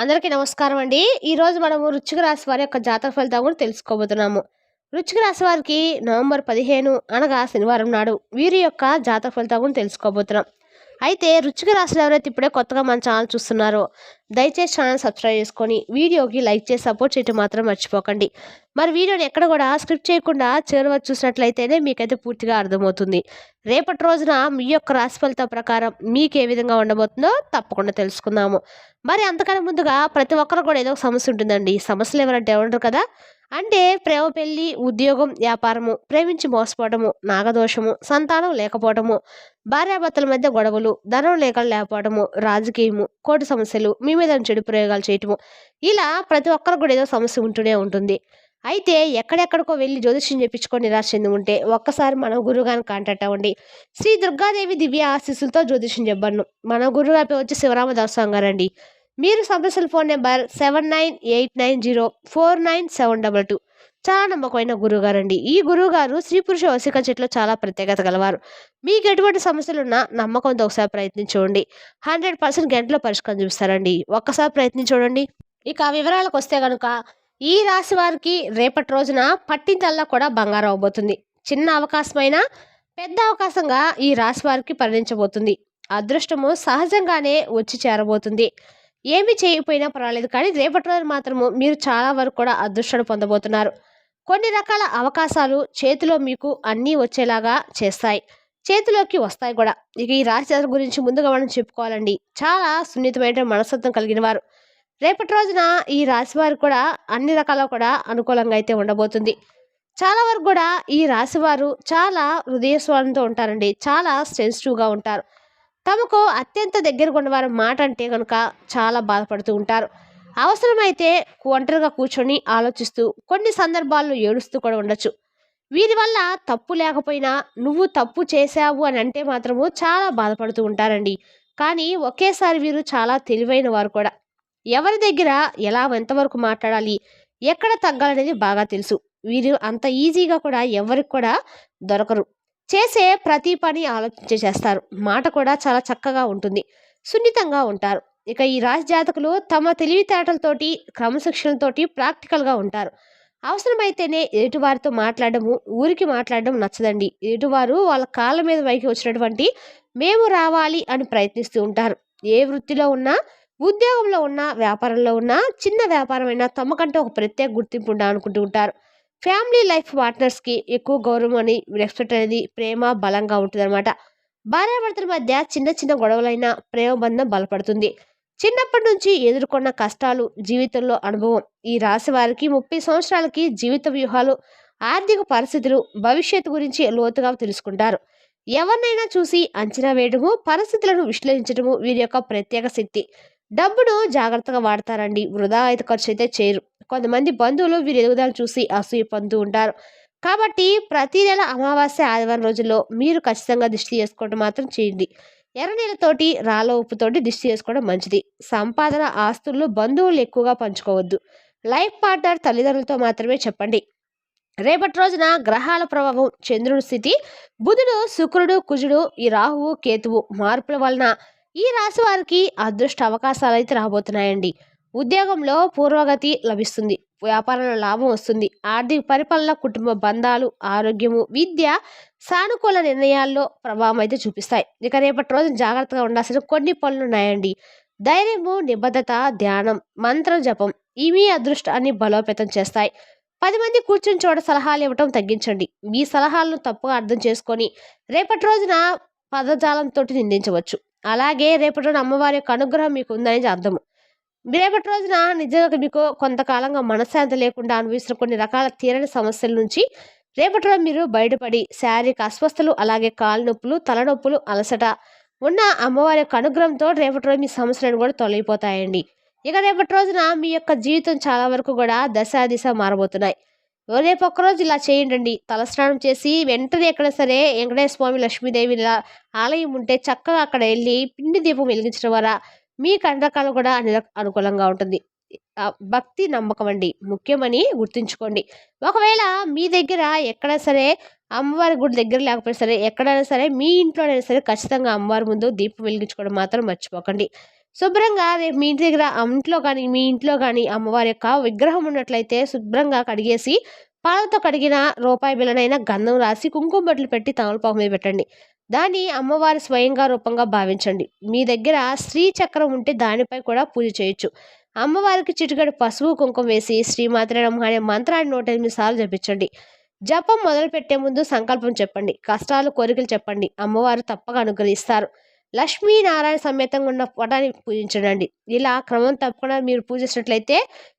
అందరికీ నమస్కారం అండి. ఈరోజు మనము రుచిక రాశి వారి యొక్క జాతక ఫలితాలు కూడా తెలుసుకోబోతున్నాము. రుచిక రాశి వారికి నవంబర్ పదిహేను అనగా శనివారం నాడు వీరి యొక్క జాతక ఫలితాలు కూడా తెలుసుకోబోతున్నాం. అయితే రుచిక రాశిలో ఎవరైతే ఇప్పుడే కొత్తగా మన ఛానల్ చూస్తున్నారో దయచేసి ఛానల్ సబ్స్క్రైబ్ చేసుకొని వీడియోకి లైక్ చేసి సపోర్ట్ చేయటం మాత్రం మర్చిపోకండి. మరి వీడియోని ఎక్కడ కూడా స్క్రిప్ట్ చేయకుండా చివరి వరకు చూసినట్లయితేనే మీకైతే పూర్తిగా అర్థమవుతుంది. రేపటి రోజున మీ యొక్క రాశి ఫలితం ప్రకారం మీకు ఏ విధంగా ఉండబోతుందో తప్పకుండా తెలుసుకుందాము. మరి అంతకన్నా ముందుగా ప్రతి ఒక్కరు కూడా ఏదో ఒక సమస్య ఉంటుందండి. సమస్యలు ఎవరంటే ఉండరు కదా? అంటే ప్రేమ పెళ్ళి ఉద్యోగం వ్యాపారము ప్రేమించి మోసపోవడము నాగదోషము సంతానం లేకపోవడము భార్యాభర్తల మధ్య గొడవలు ధనం లేక లేకపోవడము రాజకీయము కోటి సమస్యలు మీ మీద చెడు ప్రయోగాలు చేయటము ఇలా ప్రతి ఒక్కరు కూడా ఏదో సమస్య ఉంటూనే ఉంటుంది. అయితే ఎక్కడెక్కడికో వెళ్ళి జ్యోతిష్యం చెప్పించుకొని నిరాశ చెంది ఉంటే ఒక్కసారి మన గురువుగారిని కాంటాక్ట్ అవ్వండి. శ్రీ దుర్గాదేవి దివ్య ఆశీస్సులతో జ్యోతిష్యం చెప్పను మన గురువు పేరు వచ్చి శివరామదాస్ గారండి మీరు సంప్రసల్ phone number seven nine eight nine zero four nine seven double two. చాలా నమ్మకమైన గురువుగారు అండి ఈ గురువుగారు స్త్రీ పురుష వసిక చెట్లో చాలా ప్రత్యేకత గలవారు. మీకు ఎటువంటి సమస్యలున్నా నమ్మకంతో ఒకసారి ప్రయత్నించండి హండ్రెడ్ పర్సెంట్ గంటలో పరిష్కారం చూపిస్తారండి. ఒక్కసారి ప్రయత్నించండి ఇక వివరాలకు వస్తే కనుక ఈ రాశి వారికి రేపటి రోజున పట్టిందల్లా కూడా బంగారం అవబోతుంది చిన్న అవకాశమైనా పెద్ద అవకాశంగా ఈ రాశి వారికి పరిణించబోతుంది అదృష్టము సహజంగానే వచ్చి చేరబోతుంది. ఏమి చేయకపోయినా పర్వాలేదు కానీ రేపటి రోజు మాత్రము మీరు చాలా వరకు కూడా అదృష్టం పొందబోతున్నారు. కొన్ని రకాల అవకాశాలు చేతిలో మీకు అన్నీ వచ్చేలాగా చేస్తాయి. చేతిలోకి వస్తాయి కూడా. ఇక ఈ రాశి గురించి ముందుగా మనం చెప్పుకోవాలండి. చాలా సున్నితమైన మనస్తత్వం కలిగిన వారు. రేపటి రోజున ఈ రాశి వారు కూడా అన్ని రకాల కూడా అనుకూలంగా అయితే ఉండబోతుంది. చాలా వరకు కూడా ఈ రాశివారు చాలా హృదయస్వాలంతో ఉంటారండి. చాలా సెన్సిటివ్గా ఉంటారు. తమకు అత్యంత దగ్గరగా ఉన్నవారు మాట అంటే కనుక చాలా బాధపడుతూ ఉంటారు. అవసరమైతే ఒంటరిగా కూర్చొని ఆలోచిస్తూ కొన్ని సందర్భాల్లో ఏడుస్తూ కూడా ఉండొచ్చు. వీరి వల్ల తప్పు లేకపోయినా నువ్వు తప్పు చేశావు అని అంటే మాత్రము చాలా బాధపడుతూ ఉంటారండి. కానీ ఒకేసారి వీరు చాలా తెలివైన వారు కూడా. ఎవరి దగ్గర ఎలా ఎంతవరకు మాట్లాడాలి ఎక్కడ తగ్గాలనేది బాగా తెలుసు. వీరు అంత ఈజీగా కూడా ఎవరికి కూడా దొరకరు. చేసే ప్రతి పని ఆలోచించి చేస్తారు. మాట కూడా చాలా చక్కగా ఉంటుంది. సున్నితంగా ఉంటారు. ఇక ఈ రాశి జాతకులు తమ తెలివితేటలతోటి క్రమశిక్షణతోటి ప్రాక్టికల్గా ఉంటారు. అవసరమైతేనే ఎదుటివారితో మాట్లాడము ఊరికి మాట్లాడడం నచ్చదండి. ఎదుటివారు వాళ్ళ కాళ్ళ మీద పైకి వచ్చినటువంటి మేము రావాలి అని ప్రయత్నిస్తూ ఉంటారు. ఏ వృత్తిలో ఉన్నా ఉద్యోగంలో ఉన్నా వ్యాపారంలో ఉన్నా చిన్న వ్యాపారమైనా తమకంటే ఒక ప్రత్యేక గుర్తింపు ఉండాలనుకుంటూ ఉంటారు. ఫ్యామిలీ లైఫ్ పార్ట్నర్స్కి ఎక్కువ గౌరవం అని రెస్పెక్ట్ అనేది ప్రేమ బలంగా ఉంటుంది అనమాట భార్యాభర్తల మధ్య చిన్న చిన్న గొడవలైన ప్రేమ బంధం బలపడుతుంది. చిన్నప్పటి నుంచి ఎదుర్కొన్న కష్టాలు జీవితంలో అనుభవం ఈ రాశి వారికి ముప్పై సంవత్సరాలకి జీవిత వ్యూహాలు ఆర్థిక పరిస్థితులు భవిష్యత్తు గురించి లోతుగా తెలుసుకుంటారు. ఎవరినైనా చూసి అంచనా వేయడము పరిస్థితులను విశ్లేషించడము వీరి యొక్క ప్రత్యేక శక్తి. డబ్బును జాగ్రత్తగా వాడతారండి. వృధా అయితే ఖర్చు అయితే చేయరు. కొంతమంది బంధువులు వీరి ఎదుగుదల చూసి అసూయ పొందుతూ ఉంటారు. కాబట్టి ప్రతి నెల అమావాస్య ఆదివారం రోజుల్లో మీరు ఖచ్చితంగా దిష్టి చేసుకోవడం మాత్రం చేయండి. ఎర్ర నీళ్ళతోటి రాళ్ళ ఉప్పుతోటి దిష్టి చేసుకోవడం మంచిది. సంపాదన ఆస్తుల్లో బంధువులు ఎక్కువగా పంచుకోవద్దు. లైఫ్ పార్ట్నర్ తల్లిదండ్రులతో మాత్రమే చెప్పండి. రేపటి రోజున గ్రహాల ప్రభావం చంద్రుడి స్థితి బుధుడు శుక్రుడు కుజుడు ఈ రాహువు కేతువు మార్పుల వలన ఈ రాశి వారికి అదృష్ట అవకాశాలు అయితే రాబోతున్నాయండి. ఉద్యోగంలో పూర్వగతి లభిస్తుంది. వ్యాపారంలో లాభం వస్తుంది. ఆర్థిక పరిపాలన కుటుంబ బంధాలు ఆరోగ్యము విద్య సానుకూల నిర్ణయాల్లో ప్రభావం అయితే చూపిస్తాయి. ఇక రేపటి రోజు జాగ్రత్తగా ఉండాల్సిన కొన్ని పనులు ఉన్నాయండి. ధైర్యము నిబద్ధత ధ్యానం మంత్ర జపం ఇవి అదృష్టాన్ని బలోపేతం చేస్తాయి. పది మంది కూర్చుని చోట సలహాలు ఇవ్వటం తగ్గించండి. మీ సలహాలను తప్పుగా అర్థం చేసుకొని రేపటి రోజున పదజాలంతో నిందించవచ్చు. అలాగే రేపటి రోజున అమ్మవారి యొక్క అనుగ్రహం మీకు ఉందనేది అర్థము. రేపటి రోజున నిజంగా మీకు కొంతకాలంగా మనశ్శాంతి లేకుండా అనుభవిస్తున్న కొన్ని రకాల తీరని సమస్యల నుంచి రేపటి రోజు మీరు బయటపడి శారీరక అస్వస్థలు అలాగే కాలు నొప్పులు తలనొప్పులు అలసట ఉన్న అమ్మవారి యొక్క అనుగ్రహంతో రేపటి రోజు మీ సమస్యలను కూడా తొలగిపోతాయండి. ఇక రేపటి రోజున మీ యొక్క జీవితం చాలా వరకు కూడా దశ దిశ మారబోతున్నాయి. రేపు ఒక్కరోజు ఇలా చేయండి తలస్నానం చేసి వెంటనే ఎక్కడ సరే వెంకటేశ్వర స్వామి లక్ష్మీదేవి ఆలయం ఉంటే చక్కగా అక్కడ వెళ్ళి పిండి దీపం వెలిగించడం ద్వారా మీ కండకాలు కూడా అనుకూలంగా ఉంటుంది. భక్తి నమ్మకం అండి. ముఖ్యమని గుర్తుంచుకోండి. ఒకవేళ మీ దగ్గర ఎక్కడ సరే అమ్మవారి గుడి దగ్గర లేకపోయినా సరే ఎక్కడైనా సరే మీ ఇంట్లోనైనా సరే ఖచ్చితంగా అమ్మవారి ముందు దీపం వెలిగించుకోవడం మాత్రం మర్చిపోకండి. శుభ్రంగా రేపు మీ ఇంటి దగ్గర ఇంట్లో కానీ మీ ఇంట్లో కానీ అమ్మవారి యొక్క విగ్రహం ఉన్నట్లయితే శుభ్రంగా కడిగేసి పాలతో కడిగిన రూపాయి బిల్లనైనా గంధం రాసి కుంకుమ బట్టలు పెట్టి తమలపాకు మీద పెట్టండి. దాన్ని అమ్మవారి స్వయంగా రూపంగా భావించండి. మీ దగ్గర శ్రీ చక్రం ఉంటే దానిపై కూడా పూజ చేయొచ్చు. అమ్మవారికి చిటికడు పసుపు కుంకుమ వేసి శ్రీమాత్ర నమః అనే మంత్రాన్ని నూట ఎనిమిది సార్లు జపించండి. జపం మొదలు పెట్టే ముందు సంకల్పం చెప్పండి. కష్టాలు కోరికలు చెప్పండి. అమ్మవారు తప్పక అనుగ్రహిస్తారు. లక్ష్మీనారాయణ సమేతంగా ఉన్న పటాన్ని పూజించండి. ఇలా క్రమం తప్పకుండా మీరు పూజించినట్లయితే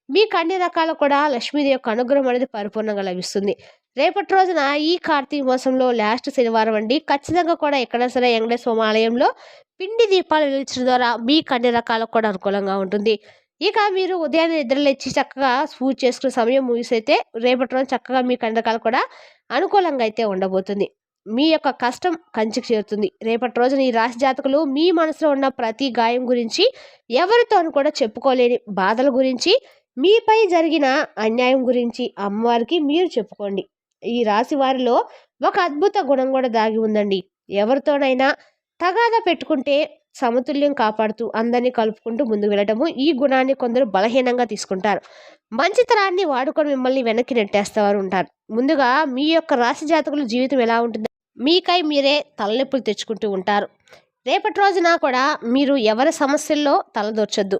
మీకు అన్ని రకాల కూడా లక్ష్మీదేవి యొక్క అనుగ్రహం అనేది పరిపూర్ణంగా లభిస్తుంది. రేపటి రోజున ఈ కార్తీక మాసంలో లాస్ట్ శనివారం అండి. ఖచ్చితంగా కూడా ఎక్కడ సరే వెంకటేశ్వర ఆలయంలో పిండి దీపాలు వెలిగించడం ద్వారా మీకు అన్ని రకాలకు కూడా అనుకూలంగా ఉంటుంది. ఇక మీరు ఉదయాన్నే నిద్రలేచి చక్కగా పూజ చేసుకునే సమయం ముగిసైతే రేపటి రోజు చక్కగా మీకు అన్ని రకాలు కూడా అనుకూలంగా అయితే ఉండబోతుంది. మీ యొక్క కష్టం కంచికి చేరుతుంది. రేపటి రోజున ఈ రాశి జాతకులు మీ మనసులో ఉన్న ప్రతి గాయం గురించి ఎవరితోనూ కూడా చెప్పుకోలేని బాధల గురించి మీపై జరిగిన అన్యాయం గురించి అమ్మవారికి మీరు చెప్పుకోండి. ఈ రాశి వారిలో ఒక అద్భుత గుణం కూడా దాగి ఉందండి. ఎవరితోనైనా తగాదా పెట్టుకుంటే సమతుల్యం కాపాడుతూ అందరినీ కలుపుకుంటూ ముందుకు వెళ్ళటము ఈ గుణాన్ని కొందరు బలహీనంగా తీసుకుంటారు. మంచితనాన్ని వాడుకొని మిమ్మల్ని వెనక్కి నెట్టేస్తేవారు ఉంటారు. ముందుగా మీ యొక్క రాశి జాతకుల జీవితం ఎలా ఉంటుంది? మీకై మీరే తలనొప్పులు తెచ్చుకుంటూ ఉంటారు. రేపటి రోజున కూడా మీరు ఎవరి సమస్యల్లో తలదొర్చొద్దు.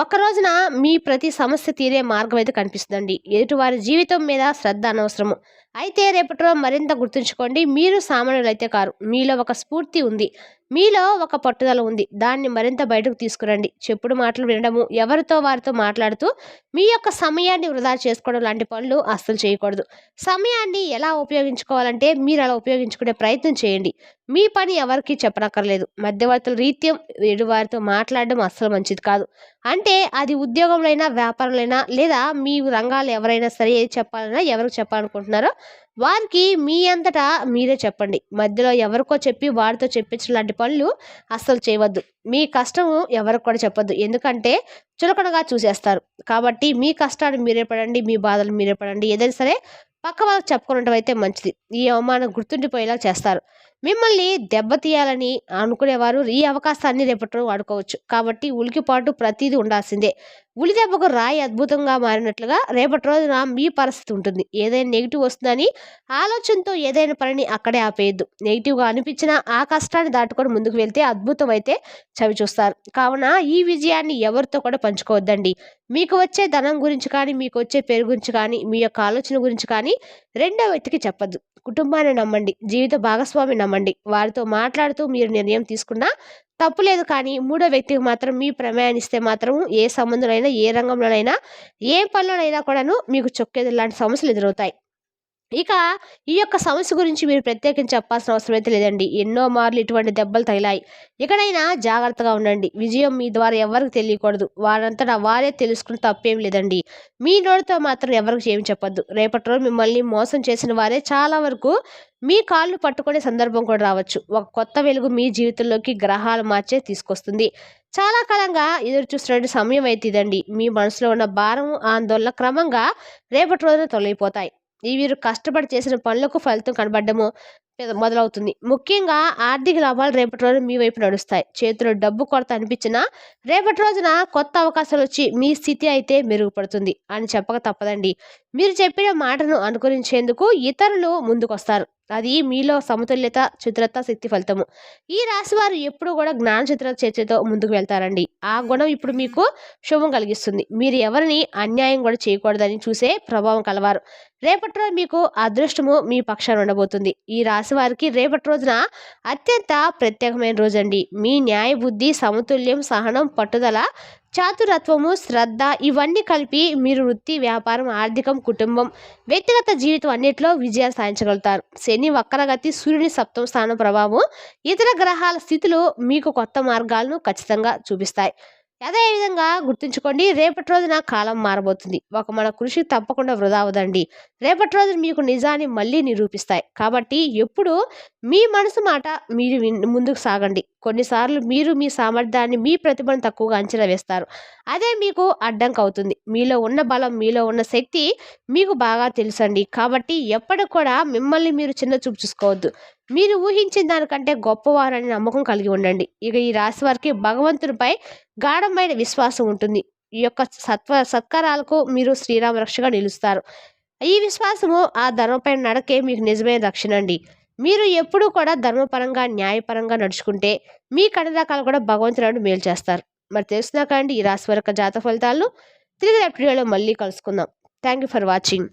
ఒక రోజున మీ ప్రతి సమస్య తీరే మార్గం అయితే కనిపిస్తుందండి. ఎదుటివారి జీవితం మీద శ్రద్ధ అనవసరము. అయితే రేపటిలో మరింత గుర్తుంచుకోండి మీరు సామాన్యులైతే కారు. మీలో ఒక స్ఫూర్తి ఉంది. మీలో ఒక పట్టుదల ఉంది. దాన్ని మరింత బయటకు తీసుకురండి. చెప్పుడు మాటలు వినడము ఎవరితో వారితో మాట్లాడుతూ మీ యొక్క సమయాన్ని వృధా చేసుకోవడం లాంటి పనులు అస్సలు చేయకూడదు. సమయాన్ని ఎలా ఉపయోగించుకోవాలంటే మీరు అలా ఉపయోగించుకునే ప్రయత్నం చేయండి. మీ పని ఎవరికి చెప్పనక్కర్లేదు. మధ్యవర్తుల రీత్యం ఎదుటివారితో మాట్లాడడం అస్సలు మంచిది కాదు. అంటే అది ఉద్యోగంలో వ్యాపారంలో లేదా మీ రంగాలు ఎవరైనా సరే ఏది చెప్పాలన్నా ఎవరికి చెప్పాలనుకుంటున్నారో వారికి మీ అంతటా మీరే చెప్పండి. మధ్యలో ఎవరికో చెప్పి వారితో చెప్పించిన లాంటి పనులు అస్సలు చేయవద్దు. మీ కష్టము ఎవరికి కూడా చెప్పొద్దు. ఎందుకంటే చులకనగా చూసేస్తారు. కాబట్టి మీ కష్టాన్ని మీరే పడండి మీ బాధలు మీరే పడండి. ఏదైనా సరే పక్క వాళ్ళకి చెప్పుకున్నట్టు అయితే మంచిది. ఈ అవమానం గుర్తుండిపోయేలా చేస్తారు. మిమ్మల్ని దెబ్బతీయాలని అనుకునేవారు ఈ అవకాశాన్ని రేపటి రోజు వాడుకోవచ్చు. కాబట్టి ఉలికిపాటు ప్రతిదీ ఉండాల్సిందే. ఉలి దెబ్బకు రాయి అద్భుతంగా మారినట్లుగా రేపటి రోజున మీ పరిస్థితి ఉంటుంది. ఏదైనా నెగిటివ్ వస్తుందని ఆలోచనతో ఏదైనా పనిని అక్కడే ఆపేయద్దు. నెగిటివ్గా అనిపించిన ఆ కష్టాన్ని దాటుకొని ముందుకు వెళ్తే అద్భుతం అయితే చవి చూస్తారు. కావున ఈ విజయాన్ని ఎవరితో కూడా పంచుకోవద్దండి. మీకు వచ్చే ధనం గురించి కానీ మీకు వచ్చే పేరు గురించి కానీ మీ యొక్క ఆలోచన గురించి కానీ రెండో వ్యక్తికి చెప్పద్దు. కుటుంబాన్ని నమ్మండి. జీవిత భాగస్వామి నమ్మండి. వారితో మాట్లాడుతూ మీరు నిర్ణయం తీసుకున్నా తప్పు లేదు కానీ మూడో వ్యక్తికి మాత్రం మీ ప్రమేయాన్ని ఇస్తే మాత్రం ఏ సంబంధంలోనైనా ఏ రంగంలోనైనా ఏ పనిలోనైనా కూడాను మీకు చొక్కేది లాంటి సమస్యలు ఎదురవుతాయి. ఇక ఈ యొక్క సమస్య గురించి మీరు ప్రత్యేకించి చెప్పాల్సిన అవసరం అయితే లేదండి. ఎన్నో మార్లు ఇటువంటి దెబ్బలు తగిలాయి. ఎక్కడైనా జాగ్రత్తగా ఉండండి. విజయం మీ ద్వారా ఎవరికి తెలియకూడదు. వారంతటా వారే తెలుసుకుని తప్పేం లేదండి. మీ నోటితో మాత్రం ఎవరికి ఏమి చెప్పొద్దు. రేపటి రోజు మిమ్మల్ని మోసం చేసిన వారే చాలా వరకు మీ కాళ్ళు పట్టుకునే సందర్భం కూడా రావచ్చు. ఒక కొత్త వెలుగు మీ జీవితంలోకి గ్రహాలు మార్చే తీసుకొస్తుంది. చాలా కాలంగా ఎదురు చూస్తున్న సమయం అయితే ఇదండి. మీ మనసులో ఉన్న భారం ఆందోళన క్రమంగా రేపటి రోజున తొలగిపోతాయి. ఈ వీరు కష్టపడి చేసిన పనులకు ఫలితం కనబడము మొదలవుతుంది. ముఖ్యంగా ఆర్థిక లాభాలు రేపటి రోజున మీ వైపు నడుస్తాయి. చేతిలో డబ్బు కొరత అనిపించినా రేపటి రోజున కొత్త అవకాశాలు వచ్చి మీ స్థితి అయితే మెరుగుపడుతుంది అని చెప్పక తప్పదండి. మీరు చెప్పిన మాటను అనుకరించేందుకు ఇతరులు ముందుకొస్తారు. అది మీలో సమతుల్యత చిత్రత శక్తి ఫలితము. ఈ రాశి వారు ఎప్పుడు కూడా జ్ఞాన చిత్ర చర్చతో ముందుకు వెళ్తారండి. ఆ గుణం ఇప్పుడు మీకు శుభం కలిగిస్తుంది. మీరు ఎవరిని అన్యాయం కూడా చేయకూడదని చూసే ప్రభావం కలవారు. రేపటి రోజు మీకు అదృష్టము మీ పక్షాన ఉండబోతుంది. ఈ రాశి వారికి రేపటి రోజున అత్యంత ప్రత్యేకమైన రోజండి మీ న్యాయ బుద్ధి సమతుల్యం సహనం పట్టుదల చాతురత్వము శ్రద్ధ ఇవన్నీ కలిపి మీరు వృత్తి వ్యాపారం ఆర్థికం కుటుంబం వ్యక్తిగత జీవితం అన్నిటిలో విజయాలు సాధించగలుగుతారు. శని వక్రగతి సూర్యుని సప్తమ స్థానం ప్రభావం ఇతర గ్రహాల స్థితులు మీకు కొత్త మార్గాలను ఖచ్చితంగా చూపిస్తాయి. అదేవిధంగా గుర్తుంచుకోండి రేపటి రోజున కాలం మారబోతుంది. ఒక మన కృషి తప్పకుండా వృధా అవదండి రేపటి రోజున మీకు నిజాన్ని మళ్ళీ నిరూపిస్తాయి. కాబట్టి ఎప్పుడు మీ మనసు మాట మీరు ముందుకు సాగండి. కొన్నిసార్లు మీరు మీ సామర్థ్యాన్ని మీ ప్రతిభను తక్కువగా అంచనా వేస్తారు. అదే మీకు అడ్డంకి అవుతుంది మీలో ఉన్న బలం మీలో ఉన్న శక్తి మీకు బాగా తెలుసండి. కాబట్టి ఎప్పటికి కూడా మిమ్మల్ని మీరు చిన్న చూపు చూసుకోవద్దు. మీరు ఊహించిన దానికంటే గొప్పవారని నమ్మకం కలిగి ఉండండి. ఇక ఈ రాశి వారికి భగవంతునిపై గాఢమైన విశ్వాసం ఉంటుంది. ఈ యొక్క సత్వ సత్కారాలకు మీరు శ్రీరామ రక్షగా నిలుస్తారు. ఈ విశ్వాసము ఆ ధర్మపైన నడకే మీకు నిజమైన రక్షణ అండి. మీరు ఎప్పుడూ కూడా ధర్మపరంగా న్యాయపరంగా నడుచుకుంటే మీ కడదాకాలు కూడా భగవంతుడు మేలు చేస్తారు. మరి తెలుసునాక అండి ఈ రాశి వరకు జాత ఫలితాలు. తిరిగి రేపు వీడియోలో మళ్ళీ కలుసుకుందాం. Thank you for watching